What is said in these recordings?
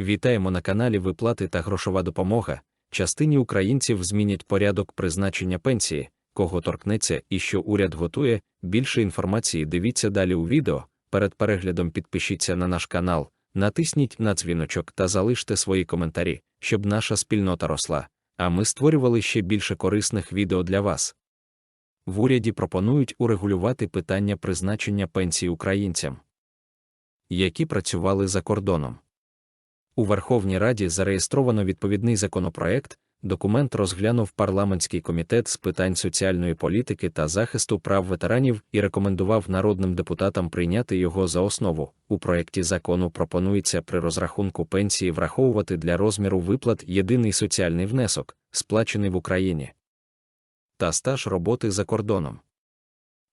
Вітаємо на каналі Виплати та грошова допомога. Частині українців змінять порядок призначення пенсії, кого торкнеться і що уряд готує. Більше інформації дивіться далі у відео. Перед переглядом підпишіться на наш канал, натисніть на дзвіночок та залиште свої коментарі, щоб наша спільнота росла, а ми створювали ще більше корисних відео для вас. В уряді пропонують урегулювати питання призначення пенсій українцям, які працювали за кордоном. У Верховній Раді зареєстровано відповідний законопроект. Документ розглянув парламентський комітет з питань соціальної політики та захисту прав ветеранів і рекомендував народним депутатам прийняти його за основу. У проєкті закону пропонується при розрахунку пенсії враховувати для розміру виплат єдиний соціальний внесок, сплачений в Україні, та стаж роботи за кордоном.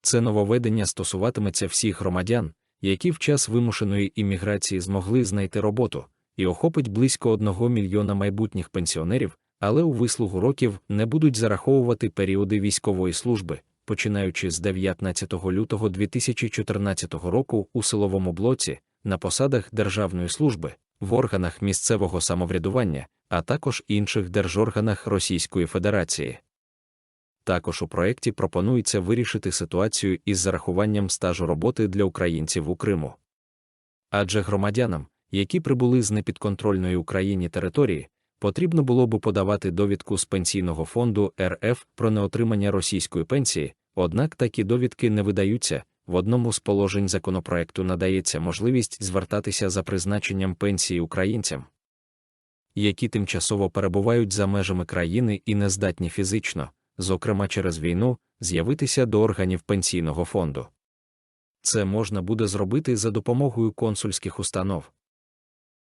Це нововведення стосуватиметься всіх громадян, які в час вимушеної імміграції змогли знайти роботу, і охопить близько одного мільйона майбутніх пенсіонерів, але у вислугу років не будуть зараховувати періоди військової служби, починаючи з 19 лютого 2014 року у силовому блоці, на посадах державної служби, в органах місцевого самоврядування, а також інших держорганах Російської Федерації. Також у проєкті пропонується вирішити ситуацію із зарахуванням стажу роботи для українців у Криму. Адже громадянам, які прибули з непідконтрольної Україні території, потрібно було б подавати довідку з пенсійного фонду РФ про неотримання російської пенсії, однак такі довідки не видаються. В одному з положень законопроекту надається можливість звертатися за призначенням пенсії українцям, які тимчасово перебувають за межами країни і не здатні фізично, зокрема через війну, з'явитися до органів пенсійного фонду. Це можна буде зробити за допомогою консульських установ.